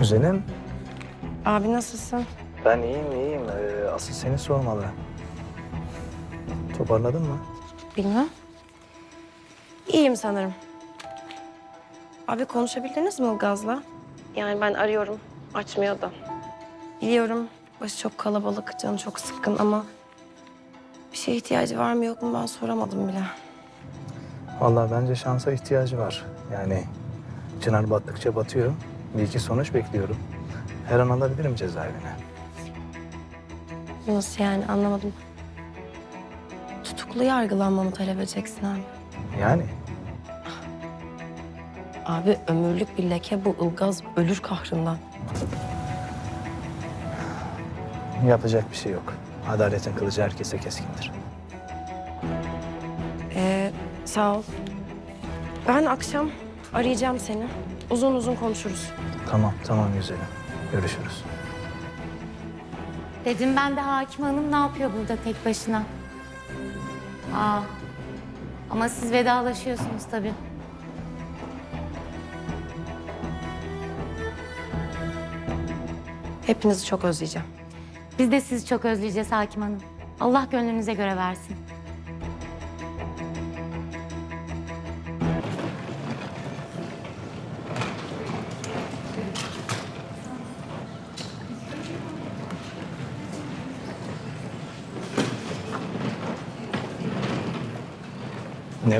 Güzelim. Abi nasılsın? Ben iyiyim iyiyim. Ee, asıl seni sormalı. Toparladın mı? Bilmem. İyiyim sanırım. Abi konuşabildiniz mi Ilgaz'la? Yani ben arıyorum. Açmıyor da. Biliyorum başı çok kalabalık, canı çok sıkkın ama... ...bir şeye ihtiyacı var mı yok mu ben soramadım bile. Vallahi bence şansa ihtiyacı var. Yani Çınar battıkça batıyor. Bir iki sonuç bekliyorum. Her an alabilirim cezaevine. Nasıl yani anlamadım. Tutuklu yargılanmamı talep edeceksin abi. Yani Abi ömürlük bir leke bu Ilgaz ölür kahrından. yapacak bir şey yok. Adaletin kılıcı herkese keskindir. Ee, sağ ol. Ben akşam arayacağım seni. Uzun uzun konuşuruz. Tamam tamam güzelim. Görüşürüz. Dedim ben de hakim hanım ne yapıyor burada tek başına? Aa, ama siz vedalaşıyorsunuz tabii. Hepinizi çok özleyeceğim. Biz de sizi çok özleyeceğiz hakim hanım. Allah gönlünüze göre versin.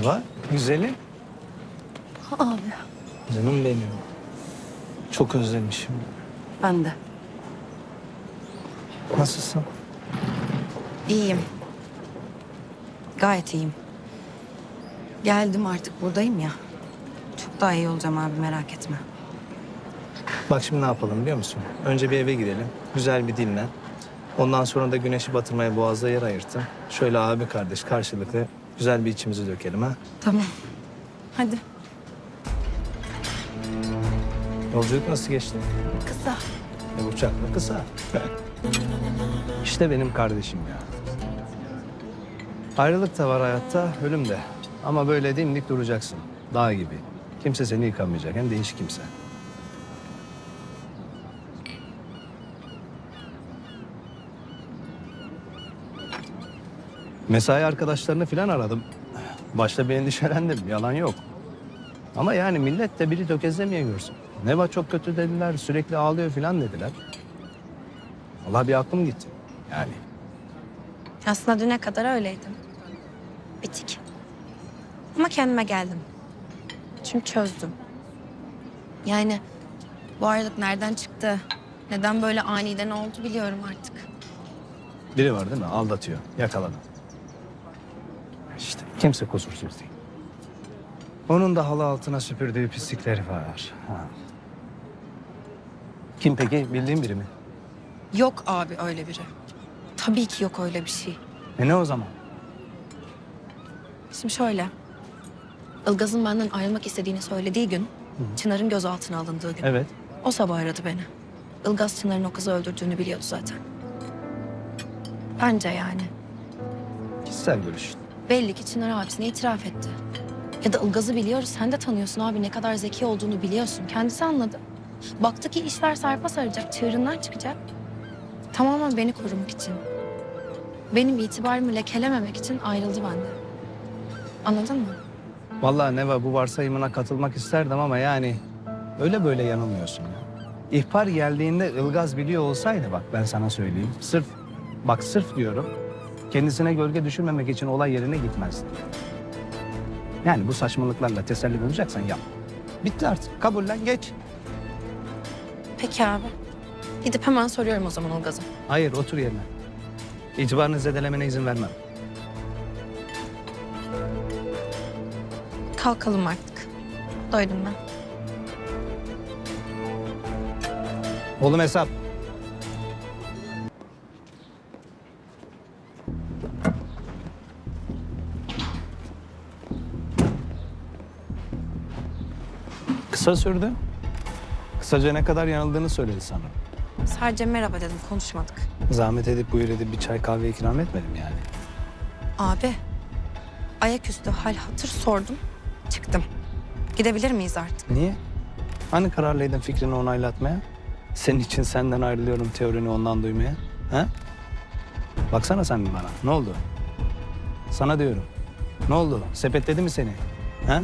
Var? Güzelim. Abi. Canım benim. Çok özlemişim. Ben de. Nasılsın? İyiyim. Gayet iyiyim. Geldim artık buradayım ya. Çok daha iyi olacağım abi merak etme. Bak şimdi ne yapalım biliyor musun? Önce bir eve gidelim. Güzel bir dinlen. Ondan sonra da güneşi batırmaya boğazda yer ayırtın. Şöyle abi kardeş karşılıklı güzel bir içimizi dökelim ha. Tamam. Hadi. Yolculuk nasıl geçti? Kısa. E, uçakla kısa. işte benim kardeşim ya. Ayrılık da var hayatta, ölüm de. Ama böyle dimdik duracaksın. Dağ gibi. Kimse seni yıkamayacak. Hem de hiç kimse. Mesai arkadaşlarını falan aradım. Başta bir endişelendim. Yalan yok. Ama yani millet de biri tökezlemeye görsün. Neva çok kötü dediler, sürekli ağlıyor falan dediler. Allah bir aklım gitti. Yani Aslında düne kadar öyleydim. Bitik. Ama kendime geldim. Çünkü çözdüm. Yani bu ayrılık nereden çıktı? Neden böyle aniden oldu biliyorum artık. biri var değil mi? Aldatıyor. Yakaladım. Kimse kusursuz değil. Onun da halı altına süpürdüğü pislikleri var. Ha. Kim peki? Bildiğin biri mi? Yok abi öyle biri. Tabii ki yok öyle bir şey. E ne o zaman? Şimdi şöyle. Ilgaz'ın benden ayrılmak istediğini söylediği gün, Çınar'ın gözaltına alındığı gün. Evet. O sabah aradı beni. Ilgaz Çınar'ın o kızı öldürdüğünü biliyordu zaten. Bence yani. Kişisel görüş. Belli ki Çınar abisine itiraf etti. Ya da Ilgaz'ı biliyoruz. Sen de tanıyorsun abi. Ne kadar zeki olduğunu biliyorsun. Kendisi anladı. Baktı ki işler sarpa saracak. Çığırından çıkacak. Tamamen beni korumak için. Benim itibarımı lekelememek için ayrıldı benden. Anladın mı? Vallahi Neva bu varsayımına katılmak isterdim ama yani öyle böyle yanılmıyorsun ya. İhbar geldiğinde Ilgaz biliyor olsaydı bak ben sana söyleyeyim. Sırf bak sırf diyorum kendisine gölge düşürmemek için olay yerine gitmezdi. Yani bu saçmalıklarla teselli bulacaksan yap. Bitti artık. Kabullen geç. Peki abi. Gidip hemen soruyorum o zaman Ilgaz'a. Hayır otur yerine. İtibarını zedelemene izin vermem. Kalkalım artık. Doydum ben. Oğlum hesap. Kısa sürdü. Kısaca ne kadar yanıldığını söyledi sana. Sadece merhaba dedim. Konuşmadık. Zahmet edip buyur edip bir çay kahve ikram etmedim yani. Abi, ayaküstü hal hatır sordum, çıktım. Gidebilir miyiz artık? Niye? Hani kararlıydın fikrini onaylatmaya? Senin için senden ayrılıyorum teorini ondan duymaya. Ha? Baksana sen bir bana. Ne oldu? Sana diyorum. Ne oldu? Sepetledi mi seni? Ha?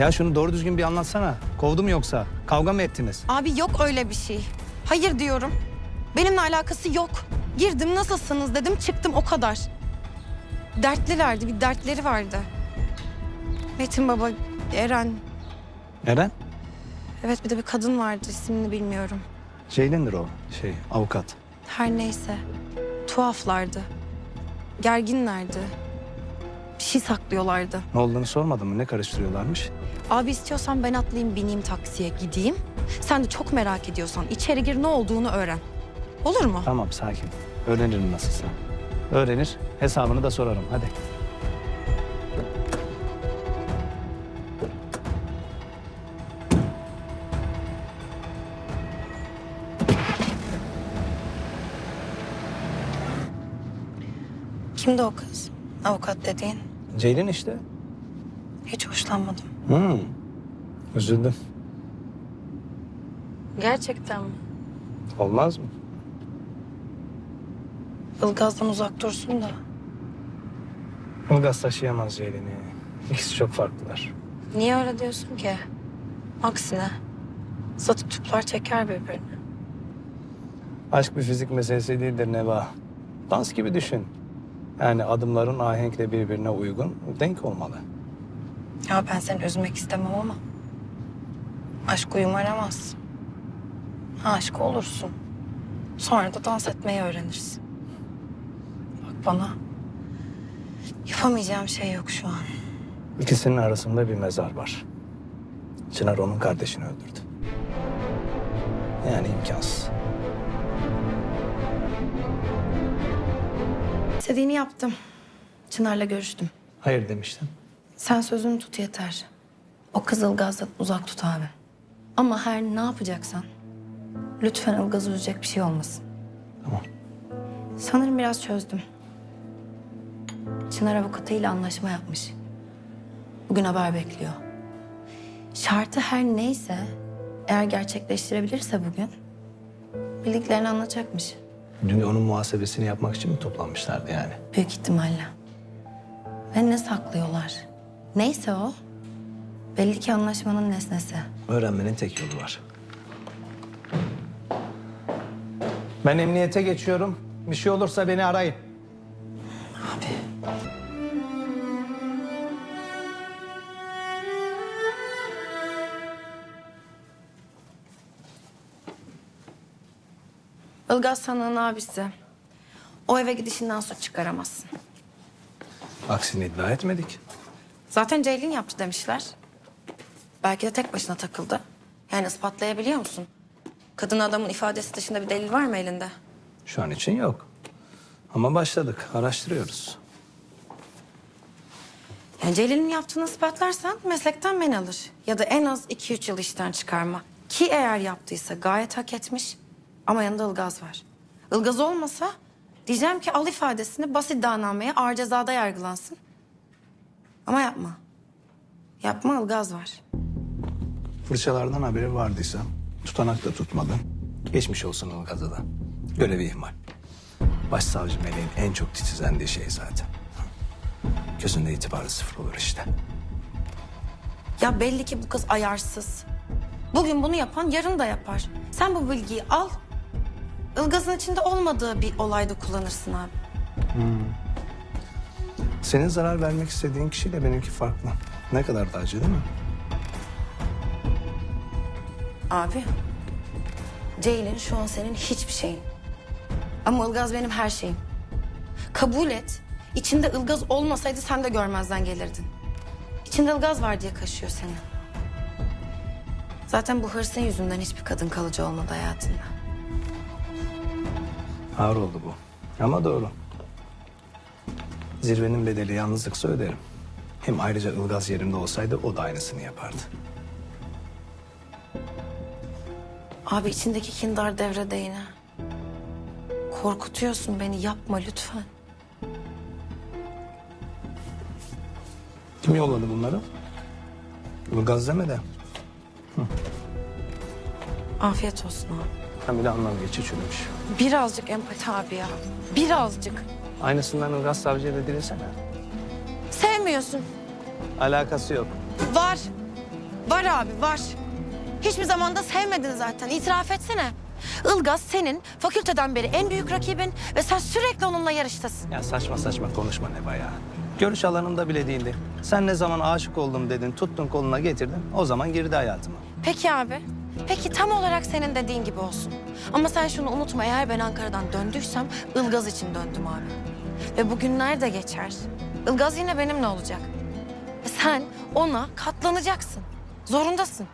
Ya şunu doğru düzgün bir anlatsana. Kovdu mu yoksa? Kavga mı ettiniz? Abi yok öyle bir şey. Hayır diyorum. Benimle alakası yok. Girdim nasılsınız dedim çıktım o kadar. Dertlilerdi bir dertleri vardı. Metin baba, Eren. Eren? Evet bir de bir kadın vardı ismini bilmiyorum. Ceylin'dir o. Şey avukat. Her neyse. Tuhaflardı. Gerginlerdi. Bir şey saklıyorlardı. Ne olduğunu sormadın mı? Ne karıştırıyorlarmış? Abi istiyorsan ben atlayayım bineyim taksiye gideyim. Sen de çok merak ediyorsan içeri gir ne olduğunu öğren. Olur mu? Tamam sakin. Öğrenirim nasılsa. Öğrenir. Hesabını da sorarım. Hadi. Kimdi o kız? Avukat dediğin. Ceylin işte. Hiç hoşlanmadım. Hmm. Üzüldüm. Gerçekten mi? Olmaz mı? Ilgaz'dan uzak dursun da. Ilgaz taşıyamaz Ceylin'i. İkisi çok farklılar. Niye öyle diyorsun ki? Aksine. Satıp tüpler çeker birbirini. Aşk bir fizik meselesi değildir Neva. Dans gibi düşün. Yani adımların ahenkle birbirine uygun, denk olmalı. Ya ben seni üzmek istemem ama. Aşk uyum aramaz. Aşık olursun. Sonra da dans etmeyi öğrenirsin. Bak bana. Yapamayacağım şey yok şu an. İkisinin arasında bir mezar var. Çınar onun kardeşini öldürdü. Yani imkansız. İstediğini yaptım. Çınar'la görüştüm. Hayır demiştin. Sen sözünü tut yeter. O kız Ilgaz'dan uzak tut abi. Ama her ne yapacaksan lütfen Ilgaz'ı üzecek bir şey olmasın. Tamam. Sanırım biraz çözdüm. Çınar avukatıyla anlaşma yapmış. Bugün haber bekliyor. Şartı her neyse eğer gerçekleştirebilirse bugün bildiklerini anlatacakmış. Dün onun muhasebesini yapmak için mi toplanmışlardı yani? Büyük ihtimalle. Ve ne saklıyorlar? Neyse o. Belli ki anlaşmanın nesnesi. Öğrenmenin tek yolu var. Ben emniyete geçiyorum. Bir şey olursa beni arayın. Abi. Ilgaz Sanık'ın abisi. O eve gidişinden sonra çıkaramazsın. Aksini iddia etmedik. Zaten Ceylin yaptı demişler. Belki de tek başına takıldı. Yani ispatlayabiliyor musun? Kadın adamın ifadesi dışında bir delil var mı elinde? Şu an için yok. Ama başladık, araştırıyoruz. Yani Celil'in yaptığını ispatlarsan meslekten men alır. Ya da en az iki üç yıl işten çıkarma. Ki eğer yaptıysa gayet hak etmiş. Ama yanında Ilgaz var. Ilgaz olmasa diyeceğim ki al ifadesini bas iddianameye ağır cezada yargılansın. Ama yapma. Yapma Ilgaz var. Fırçalardan haberi vardıysa tutanak da tutmadı. Geçmiş olsun Ilgaz'a da. Görevi ihmal. Başsavcı Meleğin en çok titizlendiği şey zaten. Gözünde itibarı sıfır olur işte. Ya belli ki bu kız ayarsız. Bugün bunu yapan yarın da yapar. Sen bu bilgiyi al. Ilgaz'ın içinde olmadığı bir olayda kullanırsın abi. Senin zarar vermek istediğin kişiyle benimki farklı. Ne kadar da acı değil mi? Abi. Ceylin şu an senin hiçbir şeyin. Ama Ilgaz benim her şeyim. Kabul et. İçinde Ilgaz olmasaydı sen de görmezden gelirdin. İçinde Ilgaz var diye kaşıyor seni. Zaten bu hırsın yüzünden hiçbir kadın kalıcı olmadı hayatında. Ağır oldu bu. Ama doğru. Zirvenin bedeli yalnızlıksa öderim. Hem ayrıca Ilgaz yerimde olsaydı o da aynısını yapardı. Abi içindeki kindar devrede yine. Korkutuyorsun beni yapma lütfen. Kim yolladı bunları? Ilgaz deme de. Hı. Afiyet olsun abi. Hamile anlam geçi çürümüş. Birazcık empati abi ya. Birazcık. Aynısından Ilgaz Savcı'ya da dilesene. Sevmiyorsun. Alakası yok. Var. Var abi var. Hiçbir zaman da sevmedin zaten. İtiraf etsene. Ilgaz senin fakülteden beri en büyük rakibin ve sen sürekli onunla yarıştasın. Ya saçma saçma konuşma Neva ya. Görüş alanımda bile değildi. Sen ne zaman aşık oldum dedin, tuttun koluna getirdin. O zaman girdi hayatıma. Peki abi. Peki tam olarak senin dediğin gibi olsun. Ama sen şunu unutma eğer ben Ankara'dan döndüysem Ilgaz için döndüm abi. Ve bugünler de geçer. Ilgaz yine benimle olacak. Ve sen ona katlanacaksın. Zorundasın.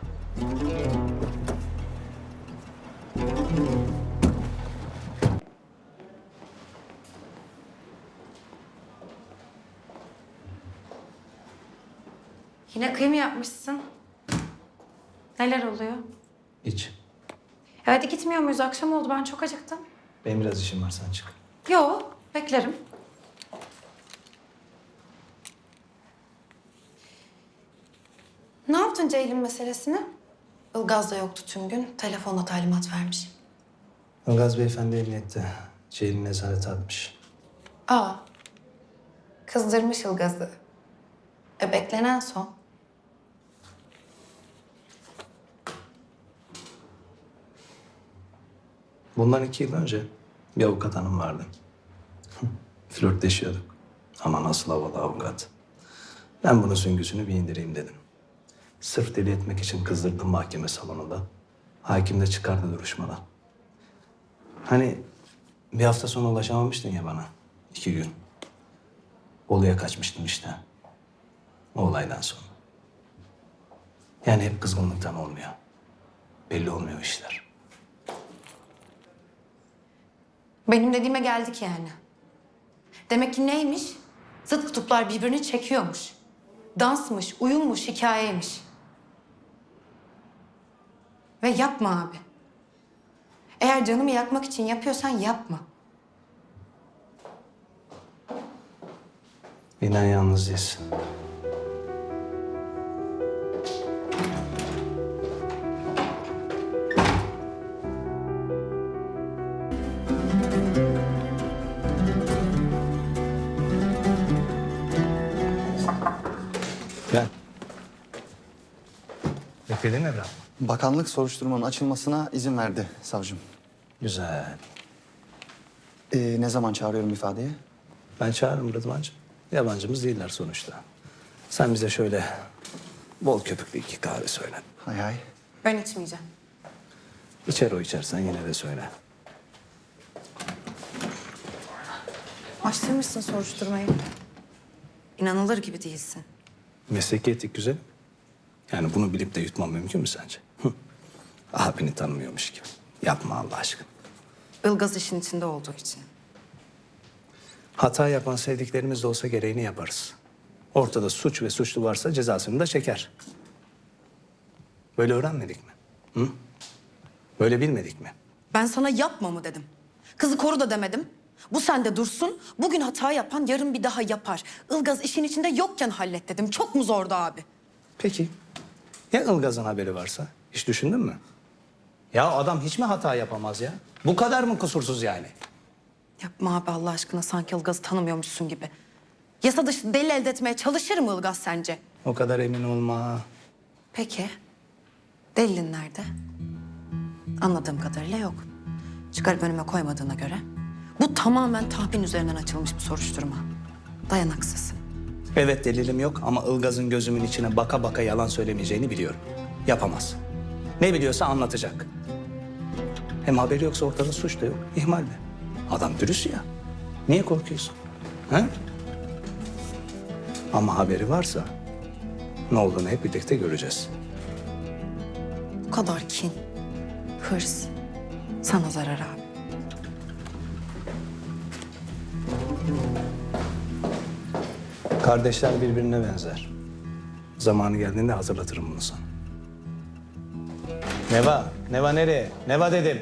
Yine kıyım yapmışsın. Neler oluyor? Hiç. E hadi gitmiyor muyuz? Akşam oldu. Ben çok acıktım. Benim biraz işim var sen çık. Yo, beklerim. Ne yaptın Ceylin meselesini? Ilgaz da yoktu tüm gün. Telefonla talimat vermiş. Ilgaz Beyefendi emniyette. Ceylin nezarete atmış. Aa. Kızdırmış Ilgaz'ı. E beklenen son. Bundan iki yıl önce bir avukat hanım vardı. Flörtleşiyorduk. Ama nasıl havalı avukat. Ben bunun süngüsünü bir indireyim dedim. Sırf deli etmek için kızdırdım mahkeme salonunda. Hakim de çıkardı duruşmadan. Hani bir hafta sonra ulaşamamıştın ya bana. iki gün. Bolu'ya kaçmıştım işte. O olaydan sonra. Yani hep kızgınlıktan olmuyor. Belli olmuyor işler. Benim dediğime geldik yani. Demek ki neymiş? Zıt kutuplar birbirini çekiyormuş. Dansmış, uyummuş, hikayeymiş. Ve yapma abi. Eğer canımı yakmak için yapıyorsan yapma. İnan yalnız değilsin. Gel. Bekledin mi Ebrar? Bakanlık soruşturmanın açılmasına izin verdi savcım. Güzel. Ee, ne zaman çağırıyorum ifadeye? Ben çağırırım Rıdvan'cığım. Yabancımız değiller sonuçta. Sen bize şöyle bol köpüklü iki kahve söyle. Hay hay. Ben içmeyeceğim. İçer o içersen yine de söyle. Açtırmışsın soruşturmayı. İnanılır gibi değilsin. Mesleki etik güzel. Yani bunu bilip de yutmam mümkün mü sence? Abini tanımıyormuş gibi. Yapma Allah aşkına. Ilgaz işin içinde olduğu için. Hata yapan sevdiklerimiz de olsa gereğini yaparız. Ortada suç ve suçlu varsa cezasını da çeker. Böyle öğrenmedik mi? Hı? Böyle bilmedik mi? Ben sana yapma mı dedim. Kızı koru da demedim. Bu sende dursun. Bugün hata yapan yarın bir daha yapar. Ilgaz işin içinde yokken hallet dedim. Çok mu zordu abi? Peki. Ya Ilgaz'ın haberi varsa? Hiç düşündün mü? Ya adam hiç mi hata yapamaz ya? Bu kadar mı kusursuz yani? Yapma abi Allah aşkına sanki Ilgaz'ı tanımıyormuşsun gibi. Yasa dışı delil elde etmeye çalışır mı Ilgaz sence? O kadar emin olma. Peki. Delilin nerede? Anladığım kadarıyla yok. Çıkarıp önüme koymadığına göre. Bu tamamen tahmin üzerinden açılmış bir soruşturma. Dayanaksız. Evet delilim yok ama Ilgaz'ın gözümün içine baka baka yalan söylemeyeceğini biliyorum. Yapamaz. Ne biliyorsa anlatacak. Hem haberi yoksa ortada suç da yok, ihmal de. Adam dürüst ya. Niye korkuyorsun? He? Ama haberi varsa ne olduğunu hep birlikte göreceğiz. Bu kadar kin, hırs sana zarar abi. Kardeşler birbirine benzer. Zamanı geldiğinde hazırlatırım bunu sana. Neva, Neva nereye? Neva dedim.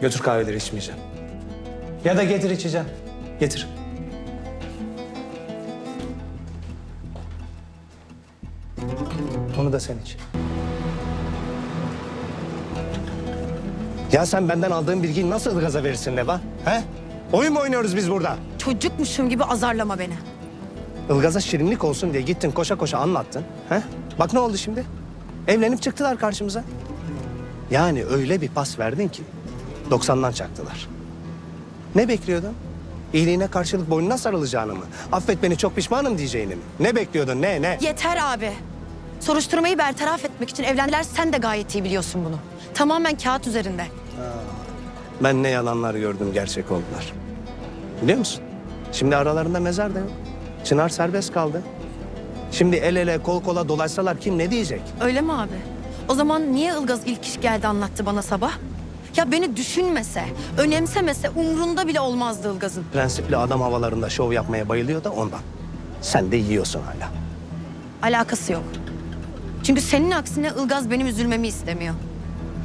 Götür kahveleri içmeyeceğim. Ya da getir içeceğim. Getir. Onu da sen iç. Ya sen benden aldığın bilgiyi nasıl gaza verirsin Neva? He? Oyun mu oynuyoruz biz burada? Çocukmuşum gibi azarlama beni. Ilgaz'a şirinlik olsun diye gittin koşa koşa anlattın. He? Bak ne oldu şimdi? Evlenip çıktılar karşımıza. Yani öyle bir pas verdin ki 90'dan çaktılar. Ne bekliyordun? İyiliğine karşılık boynuna sarılacağını mı? Affet beni çok pişmanım diyeceğini mi? Ne bekliyordun? Ne ne? Yeter abi. Soruşturmayı bertaraf etmek için evlendiler. Sen de gayet iyi biliyorsun bunu. Tamamen kağıt üzerinde. Ben ne yalanlar gördüm gerçek oldular. Biliyor musun? Şimdi aralarında mezar da yok. Çınar serbest kaldı. Şimdi el ele kol kola dolaşsalar kim ne diyecek? Öyle mi abi? O zaman niye Ilgaz ilk iş geldi anlattı bana sabah? Ya beni düşünmese, önemsemese umrunda bile olmazdı Ilgaz'ın. Prensipli adam havalarında şov yapmaya bayılıyor da ondan. Sen de yiyorsun hala. Alakası yok. Çünkü senin aksine Ilgaz benim üzülmemi istemiyor.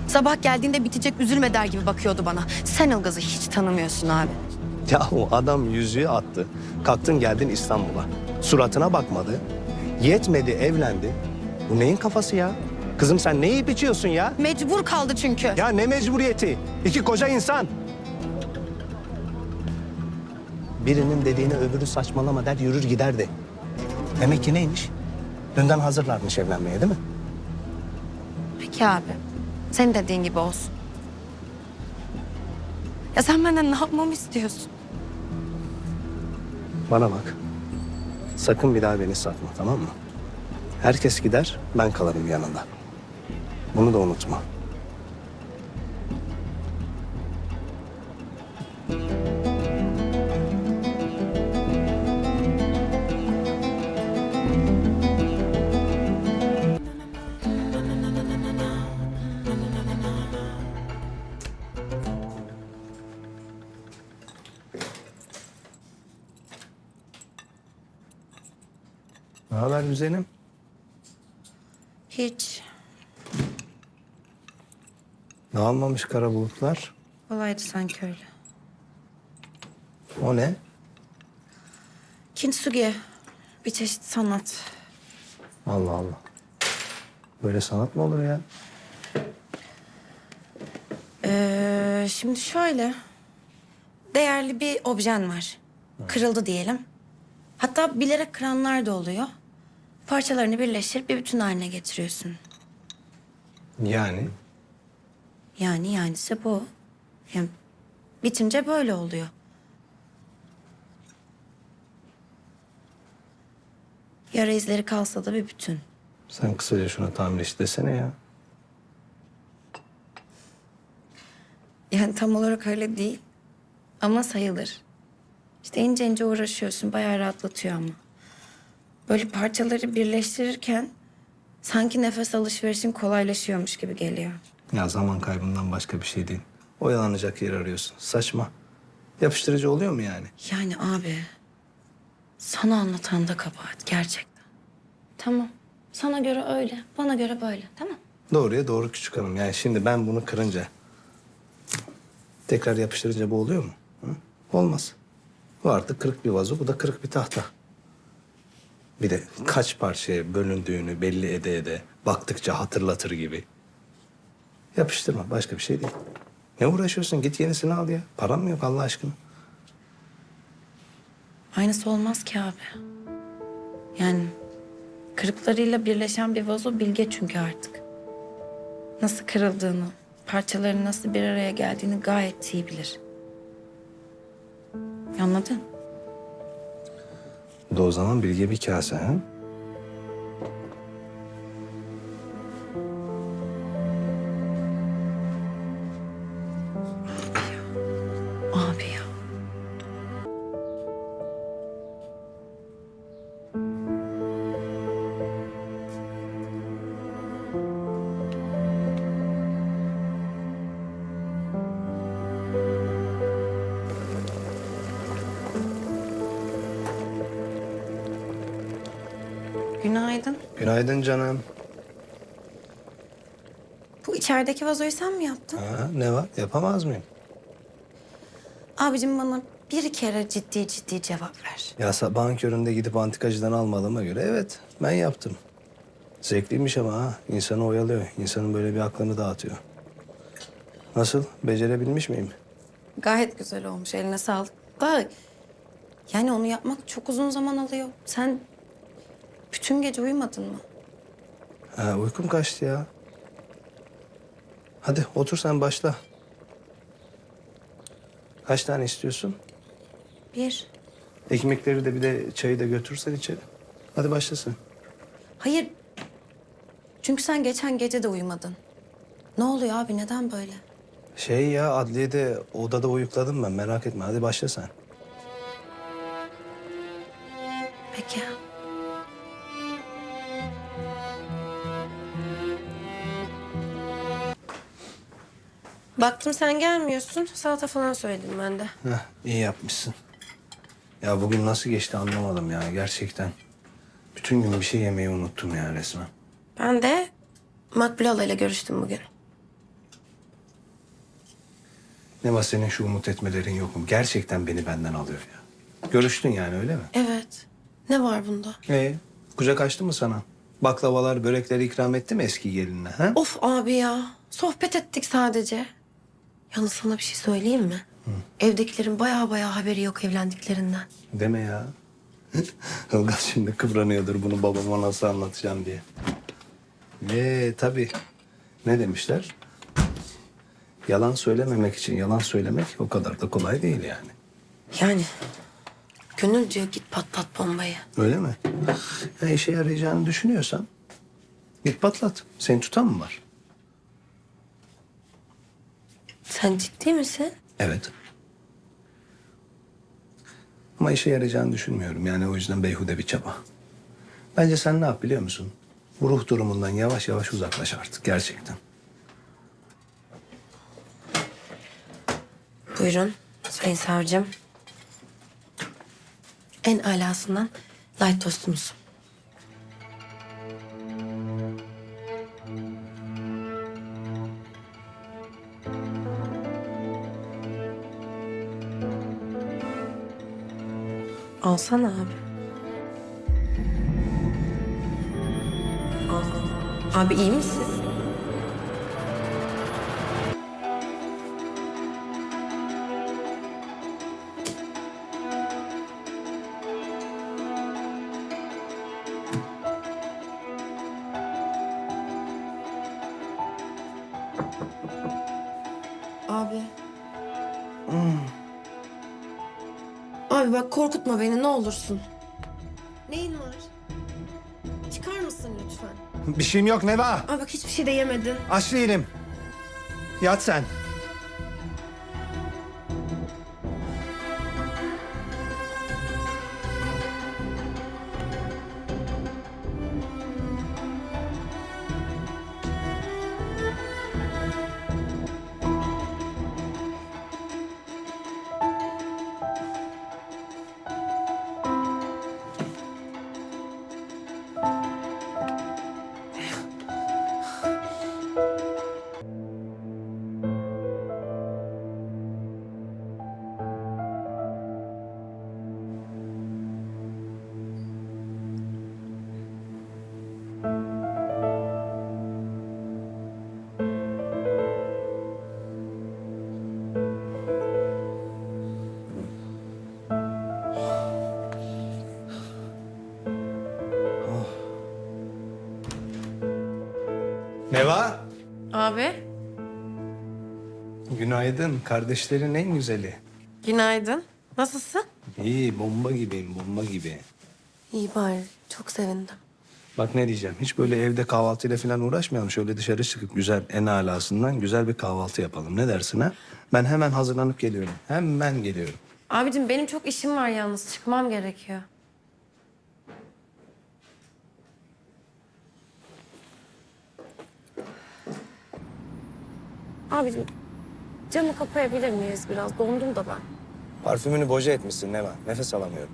Sabah geldiğinde bitecek üzülme der gibi bakıyordu bana. Sen Ilgaz'ı hiç tanımıyorsun abi. Ya o adam yüzüğü attı. Kalktın geldin İstanbul'a. Suratına bakmadı. Yetmedi evlendi. Bu neyin kafası ya? Kızım sen ne yiyip içiyorsun ya? Mecbur kaldı çünkü. Ya ne mecburiyeti? İki koca insan. Birinin dediğine öbürü saçmalama der yürür giderdi. Demek ki neymiş? Dünden hazırlarmış evlenmeye değil mi? Peki abi. Senin dediğin gibi olsun. Ya sen benden ne yapmamı istiyorsun? Bana bak. Sakın bir daha beni satma tamam mı? Herkes gider ben kalırım yanında. Bunu da unutma. Haber güzelim? Hiç. Dağılmamış kara bulutlar. Olaydı sanki öyle. O ne? Kintsugi. Bir çeşit sanat. Allah Allah. Böyle sanat mı olur ya? Ee, şimdi şöyle. Değerli bir objen var. Kırıldı diyelim. Hatta bilerek kıranlar da oluyor. Parçalarını birleştirip bir bütün haline getiriyorsun. Yani Yani yanisi bu. Yani bitince böyle oluyor. Yara izleri kalsa da bir bütün. sen kısaca şuna tamir iş desene ya. Yani tam olarak öyle değil. Ama sayılır. İşte ince ince uğraşıyorsun. Bayağı rahatlatıyor ama. Böyle parçaları birleştirirken sanki nefes alışverişin kolaylaşıyormuş gibi geliyor. Ya zaman kaybından başka bir şey değil. Oyalanacak yer arıyorsun. Saçma. Yapıştırıcı oluyor mu yani? Yani abi sana anlatan da kabahat gerçekten. Tamam. Sana göre öyle, bana göre böyle. Tamam. Doğruya doğru küçük hanım. Yani şimdi ben bunu kırınca tekrar yapıştırınca bu oluyor mu? Hı? Olmaz. Bu artık kırık bir vazo, bu da kırık bir tahta. Bir de kaç parçaya bölündüğünü belli ede ede baktıkça hatırlatır gibi. Yapıştırma, başka bir şey değil. Ne uğraşıyorsun? Git yenisini al ya. Param mı yok Allah aşkına? Aynısı olmaz ki abi. Yani kırıklarıyla birleşen bir vazo bilge çünkü artık. Nasıl kırıldığını, parçaların nasıl bir araya geldiğini gayet iyi bilir. Anladın? Bu da o zaman bilge bir kase ha? Günaydın. Günaydın canım. Bu içerideki vazoyu sen mi yaptın? Ha, ne var? Yapamaz mıyım? Abicim bana bir kere ciddi ciddi cevap ver. Ya sabahın köründe gidip antikacıdan almadığıma göre evet ben yaptım. Zevkliymiş ama ha insanı oyalıyor. İnsanın böyle bir aklını dağıtıyor. Nasıl? Becerebilmiş miyim? Gayet güzel olmuş. Eline sağlık. Da yani onu yapmak çok uzun zaman alıyor. Sen bütün gece uyumadın mı? Ha, uykum kaçtı ya. Hadi otur sen başla. Kaç tane istiyorsun? Bir. Ekmekleri de bir de çayı da götürsen içeri. Hadi başlasın. Hayır. Çünkü sen geçen gece de uyumadın. Ne oluyor abi? Neden böyle? Şey ya adliyede odada uyukladım ben merak etme hadi başla sen. Peki. Baktım sen gelmiyorsun. Salata falan söyledim ben de. Heh, iyi yapmışsın. Ya bugün nasıl geçti anlamadım ya gerçekten. Bütün gün bir şey yemeyi unuttum ya resmen. Ben de Makbule Hala ile görüştüm bugün. Ne var senin şu umut etmelerin yok mu? Gerçekten beni benden alıyor ya. Görüştün yani öyle mi? Evet. Ne var bunda? Ee, kucak açtı mı sana? Baklavalar, börekler ikram etti mi eski gelinine? Ha? Of abi ya. Sohbet ettik sadece. Yalnız sana bir şey söyleyeyim mi? Evdekilerin baya baya haberi yok evlendiklerinden. Deme ya. Ilgaz şimdi kıvranıyordur bunu babama nasıl anlatacağım diye. Ee tabii. Ne demişler? Yalan söylememek için yalan söylemek o kadar da kolay değil yani. Yani gönül diyor git patlat bombayı. Öyle mi? Ya işe yarayacağını düşünüyorsan git patlat. Seni tutan mı var? Sen ciddi misin? Evet. Ama işe yarayacağını düşünmüyorum. Yani o yüzden beyhude bir çaba. Bence sen ne yap biliyor musun? Bu ruh durumundan yavaş yavaş uzaklaş artık gerçekten. Buyurun Sayın Savcım. En alasından light tostumuz. Alsana abi. Al. Abi iyi misin? Korkutma beni ne olursun. Neyin var? Çıkar mısın lütfen? Bir şeyim yok Neva. Abi bak hiçbir şey de yemedin. Aç değilim. Yat sen. Neva. Abi Günaydın. Kardeşlerin en güzeli. günaydın. Nasılsın? İyi, bomba gibiyim, bomba gibi. İyi bari. Çok sevindim. Bak ne diyeceğim. Hiç böyle evde kahvaltıyla falan uğraşmayalım. Şöyle dışarı çıkıp güzel en alasından güzel bir kahvaltı yapalım. Ne dersin ha? Ben hemen hazırlanıp geliyorum. Hemen geliyorum. Abicim benim çok işim var yalnız. Çıkmam gerekiyor. Abicim camı kapayabilir miyiz biraz? Dondum da ben. Parfümünü boca etmişsin Neva. Nefes alamıyorum.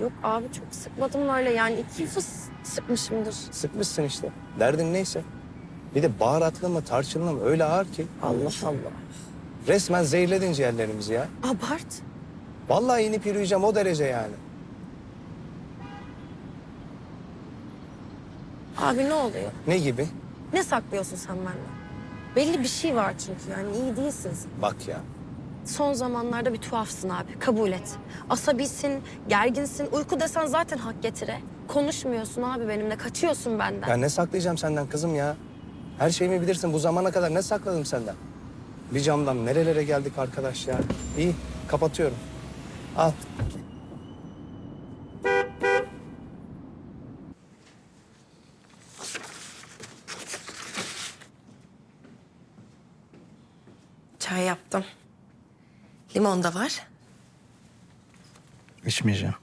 Yok abi çok sıkmadım öyle yani iki fıs sıkmışımdır. Sıkmışsın işte. Derdin neyse. Bir de baharatlı mı, tarçınlı mı öyle ağır ki. Allah Allah. Resmen zehirledin ciğerlerimizi ya. Abart. Vallahi inip yürüyeceğim o derece yani. Abi ne oluyor? Ne gibi? Ne saklıyorsun sen benden? Belli bir şey var çünkü yani iyi değilsin. Bak ya. Son zamanlarda bir tuhafsın abi. Kabul et. Asabilsin, gerginsin. Uyku desen zaten hak getire. Konuşmuyorsun abi benimle. Kaçıyorsun benden. Ya ne saklayacağım senden kızım ya? Her şeyimi bilirsin. Bu zamana kadar ne sakladım senden? Bir camdan nerelere geldik arkadaş ya? İyi, kapatıyorum. Al. Çay yaptım. Limon da var. İçmeyeceğim.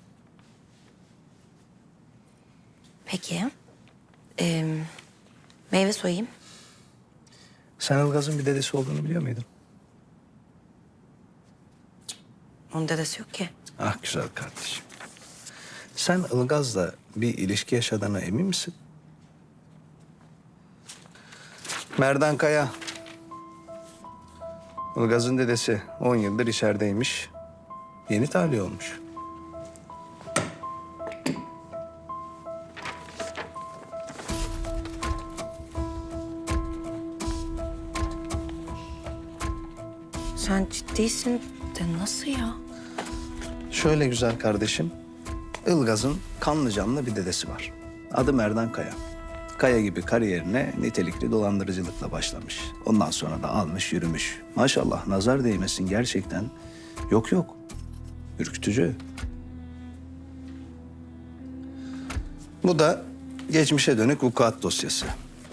Peki. Ee, meyve soyayım. Sen Ilgaz'ın bir dedesi olduğunu biliyor muydun? Onun dedesi yok ki. Ah güzel kardeşim. Sen Ilgaz'la bir ilişki yaşadığına emin misin? Merdan Kaya. Ilgaz'ın dedesi 10 yıldır içerideymiş. Yeni tahliye olmuş. Sen ciddisin de nasıl ya? Şöyle güzel kardeşim. Ilgaz'ın kanlı canlı bir dedesi var. Adı Merdan Kaya. Kaya gibi kariyerine nitelikli dolandırıcılıkla başlamış. Ondan sonra da almış yürümüş. Maşallah nazar değmesin gerçekten. Yok yok. Ürkütücü. Bu da geçmişe dönük vukuat dosyası.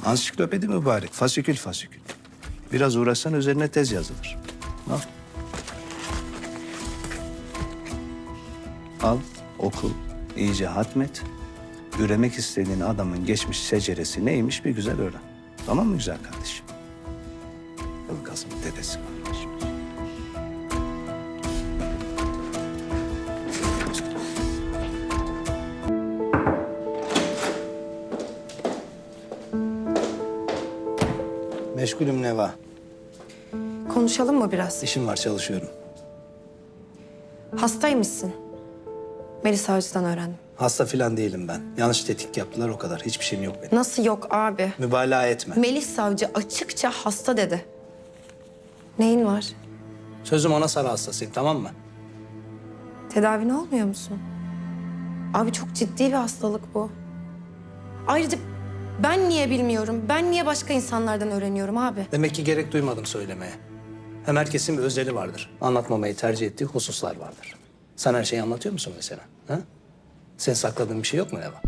Ansiklopedi mübarek. Fasikül fasikül. Biraz uğraşsan üzerine tez yazılır. Al. Al, oku, iyice hatmet. Üremek istediğin adamın geçmiş seceresi neymiş bir güzel öğren. Tamam mı güzel kardeşim? Ilgaz'ın dedesi varmış. Meşgulüm Neva. Konuşalım mı biraz? İşim var çalışıyorum. Hastaymışsın. Melis Savcı'dan öğrendim. Hasta filan değilim ben. Yanlış tetkik yaptılar o kadar. Hiçbir şeyim yok benim. Nasıl yok abi? Mübalağa etme. Melis Savcı açıkça hasta dedi. Neyin var? Sözüm ona sarı hastasıyım tamam mı? Tedavine olmuyor musun? Abi çok ciddi bir hastalık bu. Ayrıca ben niye bilmiyorum? Ben niye başka insanlardan öğreniyorum abi? Demek ki gerek duymadım söylemeye. Hem herkesin bir özeli vardır. Anlatmamayı tercih ettiği hususlar vardır. Sen her şeyi anlatıyor musun mesela? Ha? Sen sakladığın bir şey yok mu Eva?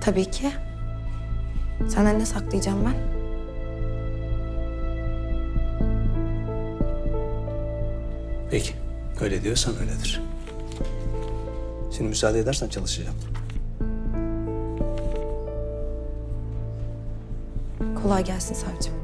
Tabii ki. Senden ne saklayacağım ben? Peki. Öyle diyorsan öyledir. Şimdi müsaade edersen çalışacağım. Kolay gelsin savcım.